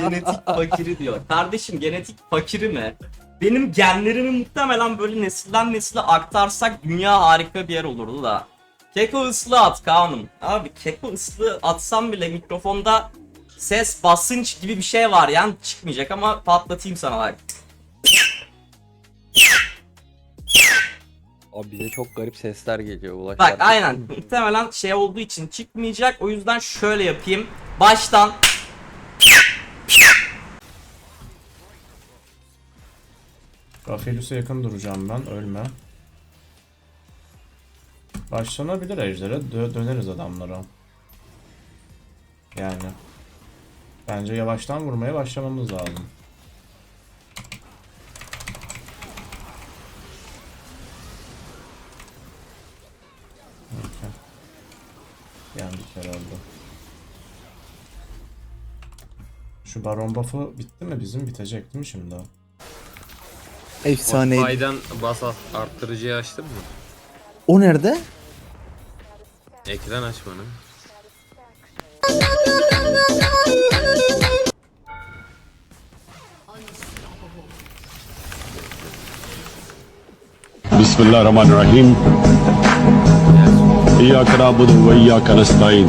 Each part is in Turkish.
genetik fakiri diyor. Kardeşim genetik fakiri mi? Benim genlerimi muhtemelen böyle nesilden nesile aktarsak dünya harika bir yer olurdu da. Keko ıslı at Kaan'ım. Abi keko ıslı atsam bile mikrofonda ses basınç gibi bir şey var yani çıkmayacak ama patlatayım sana bak. Abi bize çok garip sesler geliyor Ulaş. Bak aynen muhtemelen şey olduğu için çıkmayacak o yüzden şöyle yapayım. Baştan Rafaelus'a yakın duracağım ben. Ölme. Başlanabilir ejdere. Dö- döneriz adamlara. Yani. Bence yavaştan vurmaya başlamamız lazım. Okey. Yendik herhalde. Şu baron buff'ı bitti mi bizim? Bitecek değil mi şimdi? Efsaneydi. Spotify'dan bas arttırıcıyı açtın mı? O nerede? Ekran aç. Bismillahirrahmanirrahim. İyyâke nâbudu ve iyâke nestaîn.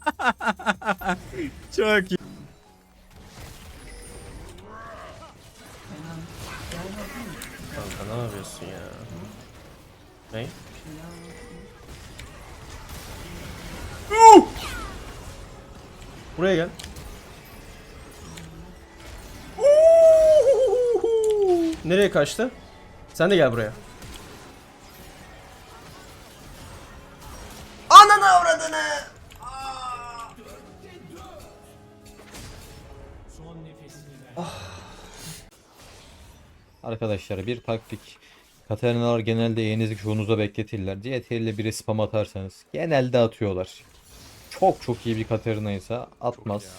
Çok iyi. Kanka ne yapıyorsun ya? Ne? Buraya gel. Nereye kaçtı? Sen de gel buraya. Arkadaşlar bir taktik. Katarinalar genelde eğinizi çoğunuza bekletirler. CTRL ile biri spam atarsanız genelde atıyorlar. Çok çok iyi bir Katarina ise atmaz.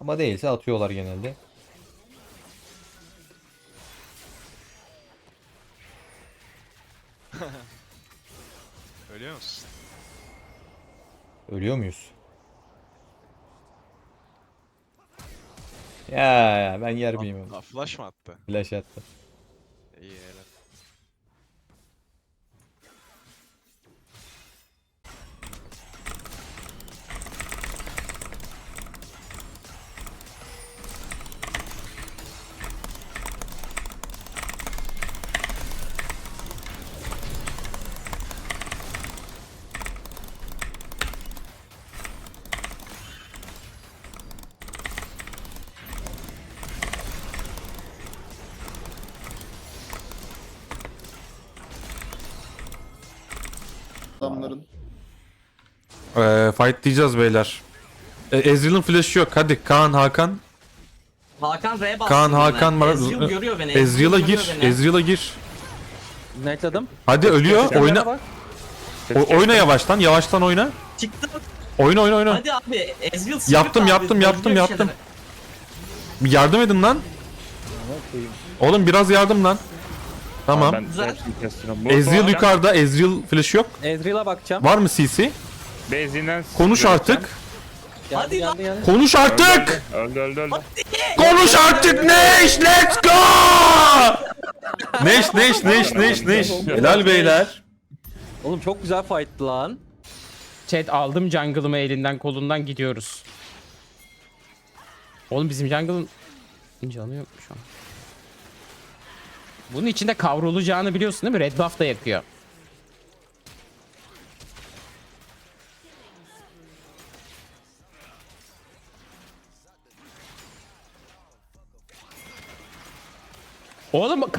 Ama değilse atıyorlar genelde. Ölüyor musun? Ölüyor muyuz? Ya, ben yer miyim? Flash mı attı? Flash attı. Ee, fight diyeceğiz beyler. E, Ezreal'ın flash'ı yok. Hadi Kaan Hakan. Hakan R'ye bastı. Kaan. Hakan var. Ezreal görüyor beni. Ezreal'a görüyor gir. beni. Ezreal'a gir. Knight'ladım. Hadi ölüyor. Oyna. bak. O- oyna yavaştan. Yavaştan oyna. Çıktı. Oyna oyna oyna. Hadi abi Ezreal script Yaptım, abi, yaptım, yaptım, bir yaptım. Bir yardım edin lan. Oğlum biraz yardım lan. Tamam. Güzel. Ezreal yukarıda. Ezreal flash'ı yok. Ezreal'a bakacağım. Var mı CC? Benzinden Konuş artık. Hadi lan. Konuş artık. öldü öldü öldü. Konuş artık Neş. Let's go. Neş Neş Neş Neş Neş. Helal beyler. Oğlum çok güzel fight'tı lan. Chat aldım jungle'ımı elinden kolundan gidiyoruz. Oğlum bizim jungle'ın canı yok şu an. Bunun içinde kavrulacağını biliyorsun değil mi? Red buff da yakıyor.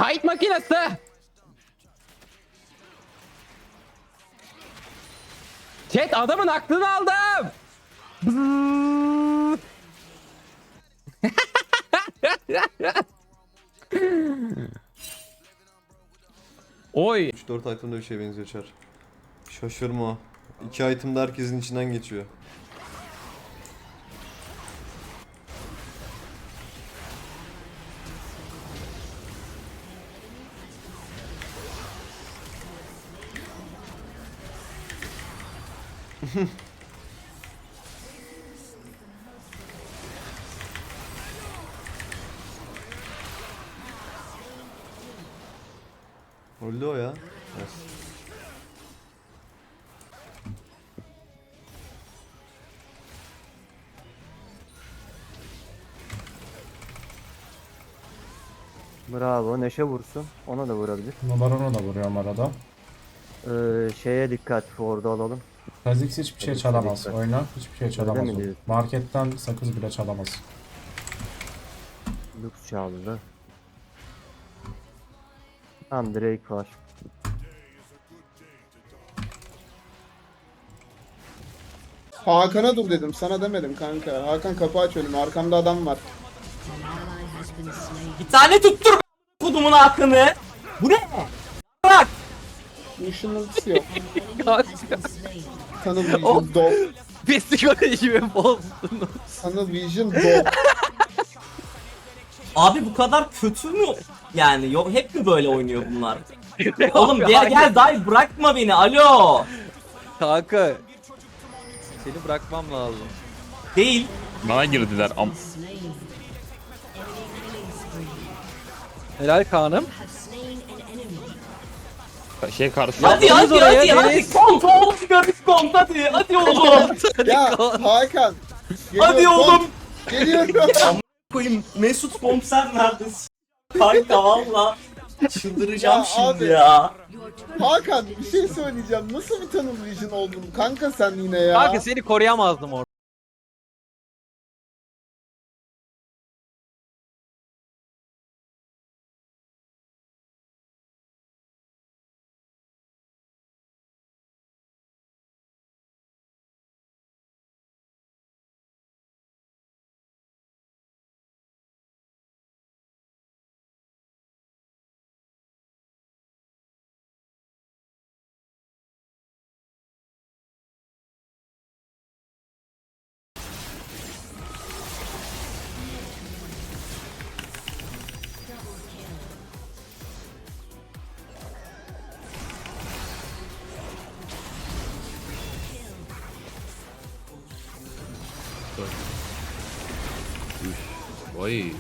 Kayıt makinesi. Chat adamın aklını aldım. Oy. 3-4 itemda bir şey benziyor çar. Şaşırma. İki item da herkesin içinden geçiyor. Öldü o ya. Evet. Bravo. Neşe vursun. Ona da vurabilir. Ama Baron'a da vuruyorum arada. Ee, şeye dikkat. Ford'u alalım. Kha'Zix hiçbir şey çalamaz. dikkat. Oyna hiçbir şey çalamaz. mi o. diyorsun? Marketten sakız bile çalamaz. Lux çaldı. Tamam Drake var. Hakan'a dur dedim sana demedim kanka. Hakan kapı aç önüme arkamda adam var. Bir tane tuttur be kodumun hakkını. Bu ne? Ultisi yok. Tunnel Vision dog. Psikoloji bozdun. Tunnel Vision dog. Abi bu kadar kötü mü? Yani yok hep mi böyle oynuyor bunlar? Oğlum gel gel day bırakma beni alo. Kanka. Seni bırakmam lazım. Değil. Bana girdiler. Am Helal Kaan'ım. Şey karşı. Hadi hadi hadi hadi Deniz. kont oğlum garip kont hadi hadi oğlum. ya Hakan. hadi oğlum. Geliyorum. Koyayım Mesut komiser neredesin? Kanka valla çıldıracağım Ya şimdi abi. ya. Hakan bir şey söyleyeceğim. Nasıl bir Vision oldun kanka sen yine ya. Kanka seni koruyamazdım orada. Oy.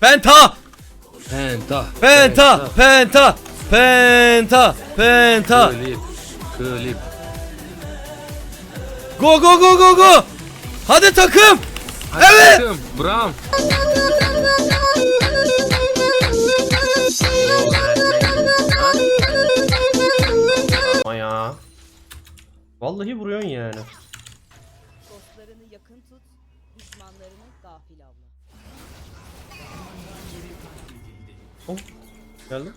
Penta! Penta. Penta! Penta! Penta! Penta! Klip. Klip. Go go go go go! Hadi takım! Evet. Bram. Ama ya. Vallahi vuruyorsun yani. Geldi.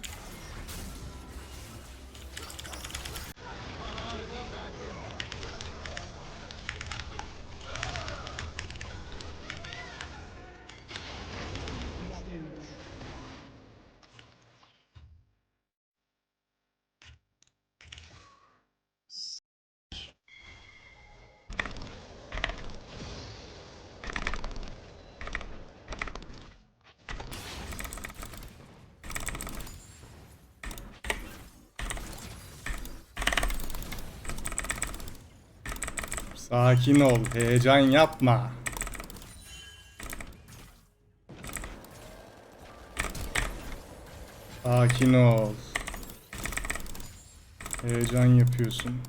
Sakin ol. Heyecan yapma. Sakin ol. Heyecan yapıyorsun.